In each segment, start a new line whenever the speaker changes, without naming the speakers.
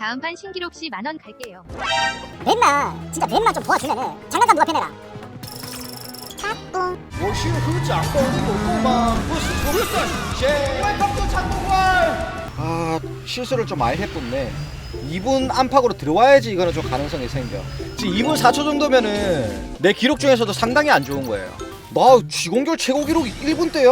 다음 판 신기록 씨 만 원 갈게요.
뱀만 진짜 뱀만 좀 도와주면은 장난감 누가 패내라
我是和掌控你有够吗？不是同一算谁？Welcome to 창동활. 아 실수를 좀 많이 했군네. 2분 안팎으로 들어와야지 이거는 좀 가능성이 생겨. 지금 2분 4초 정도면은 내 기록 중에서도 상당히 안 좋은 거예요. 나 쥐공결 최고 기록이 1분 때야.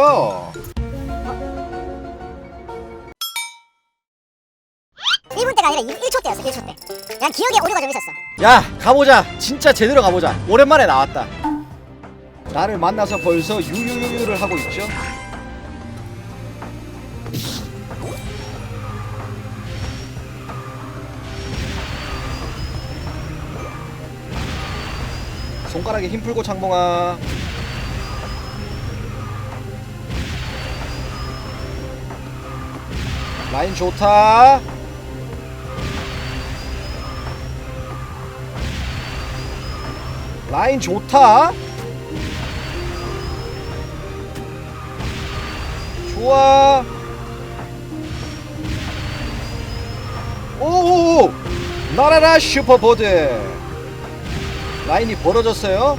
때 그냥 기억에 오류가 좀 있었어
야 가보자. 진짜 제대로 가보자. 오랜만에 나왔다. 나를 만나서 벌써 유유유유를 하고 있죠. 손가락에 힘 풀고 창봉아. 라인 좋다. 라인 좋다. 좋아. 오! 나라라 슈퍼보드. 라인이 벌어졌어요.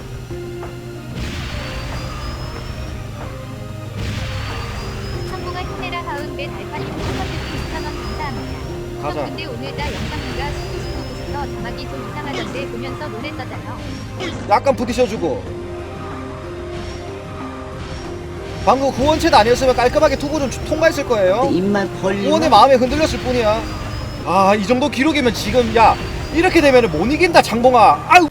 성공한 카메라 하운드 달판님 슈퍼채팅 1000원 감사합니다.
가자.
근데 오늘 나 자막이 좀 이상하던데 보면서 놀랬었잖아요.
약간 부딪혀주고. 방금 후원체도 아니었으면 깔끔하게 투구 좀 통과했을 거예요.
입만 벌리면
후원의 마음에 흔들렸을 뿐이야. 아, 이 정도 기록이면 지금 야 이렇게 되면 못 이긴다 장봉아. 아유.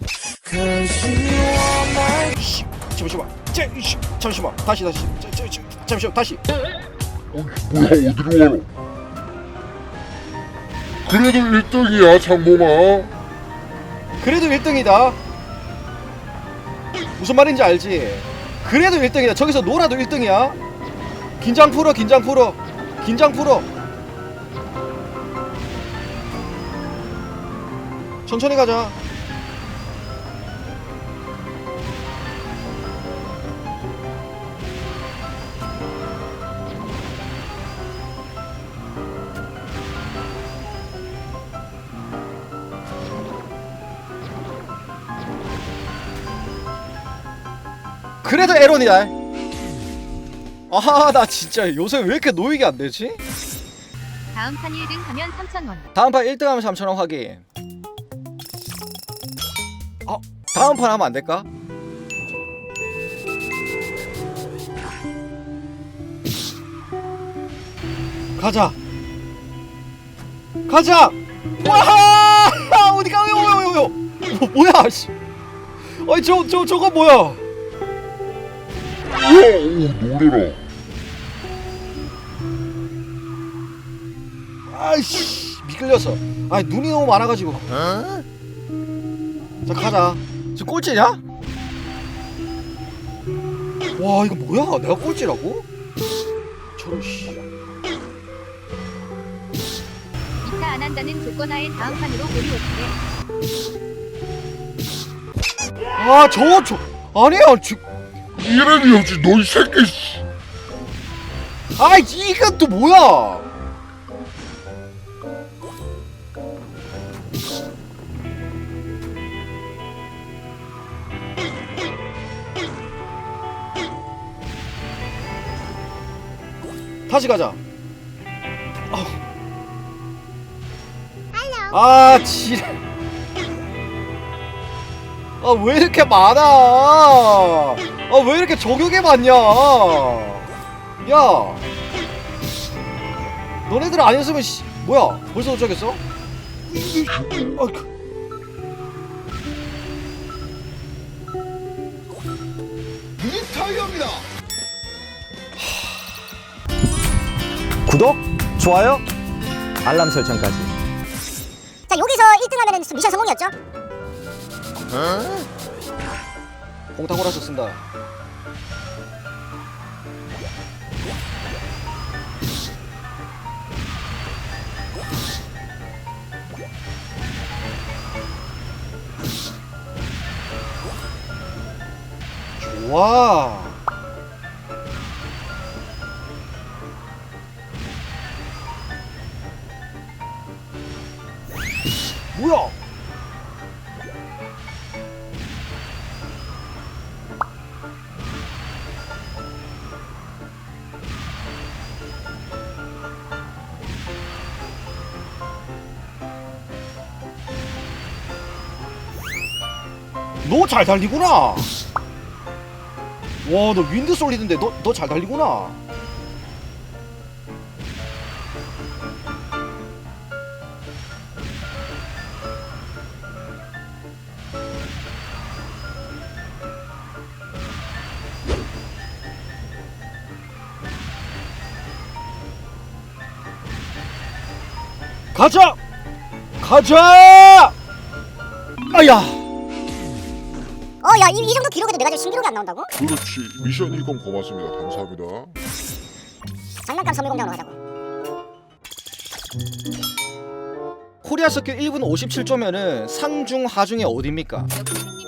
씨, 잠시만. 제, 씨, 잠시만. 다시 다시. 잠시만 다시.
뭐야 어디로 가노? 그래도 1등이야 장봉아
그래도 1등이다. 무슨 말인지 알지? 그래도 1등이다. 저기서 놀아도 1등이야. 긴장 풀어, 긴장 풀어. 긴장 풀어. 천천히 가자. 그래도 에론이다. 아, 나 진짜 요새 왜 이렇게 노익이 안 되지?
다음 판 1등 하면 3000원.
다음 판 1등 하면 3,000원 확인. 어, 다음 판 하면 안 될까? 가자. 가자. 와! 어디가? 요, 요, 요, 요. 뭐, 뭐야? 씨. 아니 저, 저, 저거 뭐야?
우와 오 노래라
아이씨 미끌렸어. 아니 눈이 너무 많아가지고. 자 가자. 저 꼴찌냐? 와 이거 뭐야? 내가 꼴찌라고? 저런 씨.
2차 안 한다는 조건하에 다음 판으로 고리 오게.
아저저 아니야 저.
이래야지 너이 새끼 씨.
아 이건 또 뭐야? 다시 가자. 아, 지랄. 아, 왜 이렇게 많아? 아, 왜 이렇게 저격에 많냐? 야. 너네들 아니었으면 씨, 뭐야? 벌써 도착했어? 아, 그-
구독, 좋아요, 알람 설정까지.
자 여기서 1등 하면은 미션 성공이었죠
공타고라서 쓴다. 좋아. 너 잘 달리구나. 와, 너 윈드 솔리드인데 너 너 잘 달리구나. 가자! 가자! 아야!
어, 야, 이, 이 정도 기록에도 내가 지금 신기록이 안 나온다고?
그렇지 미션 이건 고맙습니다 감사합니다
장난감 선물 공장으로 가자고.
코리아 서킷 1분 57초면은 상중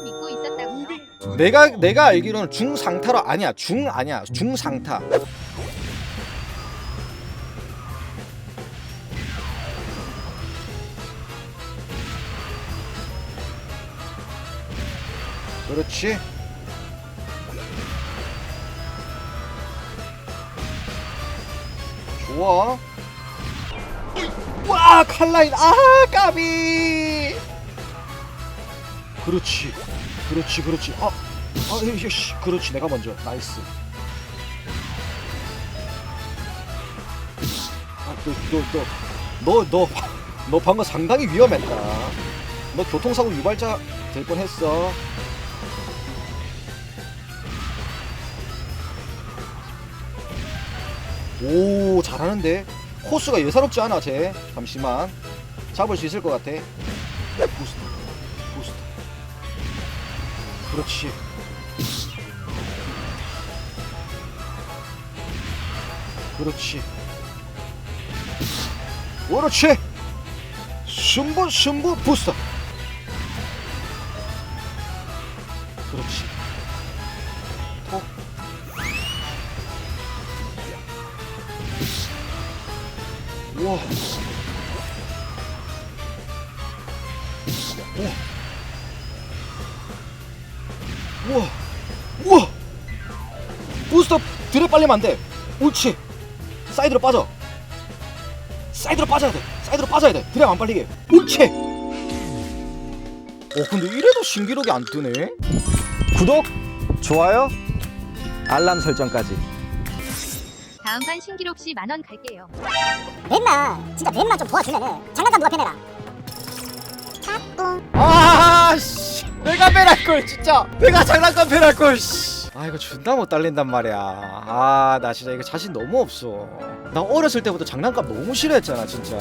믿고 있었다고요.
내가 내가 알기로는 중상타로 아니야 중 아니야 중상타 그렇지 좋아 와 칼라인 아 까비 그렇지 그렇지 그렇지 아 아, 씨, 그렇지, 내가 먼저. 나이스. 아, 너, 너, 너, 너, 너, 너 방금 상당히 위험했다. 너 교통사고 유발자 될 뻔했어. 오, 잘하는데. 코스가 예사롭지 않아, 쟤. 잠시만. 잡을 수 있을 것 같아. 부스트, 부스트. 그렇지. 그렇지. 그렇지. 승부 승부 부스터. 그렇지. 톡. 우와. 우와. 우와. 우와. 부스터 들에 빨리면 안 돼. 옳지. 사이드로 빠져. 사이드로 빠져야 돼. 사이드로 빠져야 돼. 드랩 안 빨리게. 옳지. 어 근데 이래도 신기록이 안 뜨네.
구독, 좋아요, 알람 설정까지.
다음 판 신기록 시 만원 갈게요.
맵만, 진짜 맵만 좀 도와주면은 장난감 누가 패내라. 까꿍.
아 씨. 내가 배할 걸 진짜. 내가 장난감 배할 걸. 씨. 아 이거 존나 못 달린단 말이야. 아 나 진짜 이거 자신 너무 없어. 나 어렸을 때부터 장난감 너무 싫어했잖아 진짜.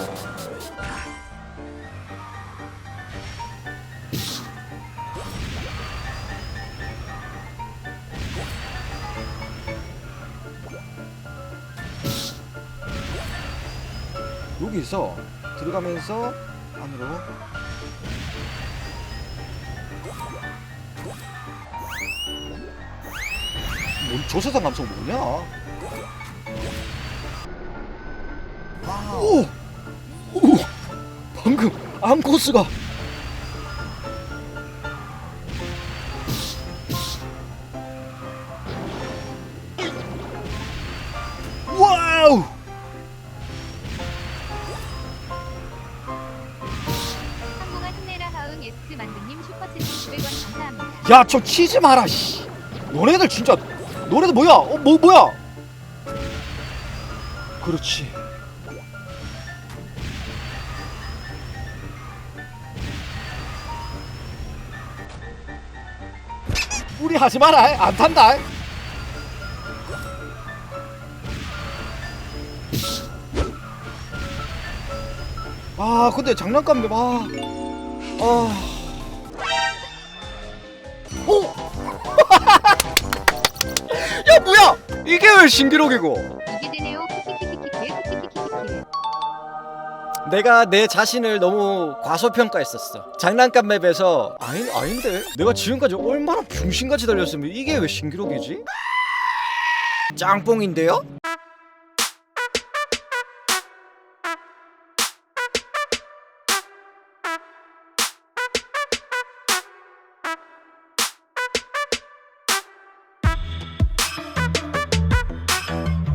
여기서 들어가면서 안으로 뭔 조세상 감성 뭐냐? 오! 오! 방금 암코스가 야, 저 치지 마라, 씨. 너네들 진짜, 너네들 뭐야? 어, 뭐, 뭐야? 그렇지. 우리 하지 마라, 안 탄다. 아, 근데 장난감, 아, 아. 이게 왜 신기록이고?
이게 되네요. 키키키키키키
내가 내 자신을 너무 과소평가했었어. 장난감 맵에서 아닌 아닌데 내가 지금까지 얼마나 병신같이 달렸으면 이게 왜 신기록이지? 짱뽕인데요?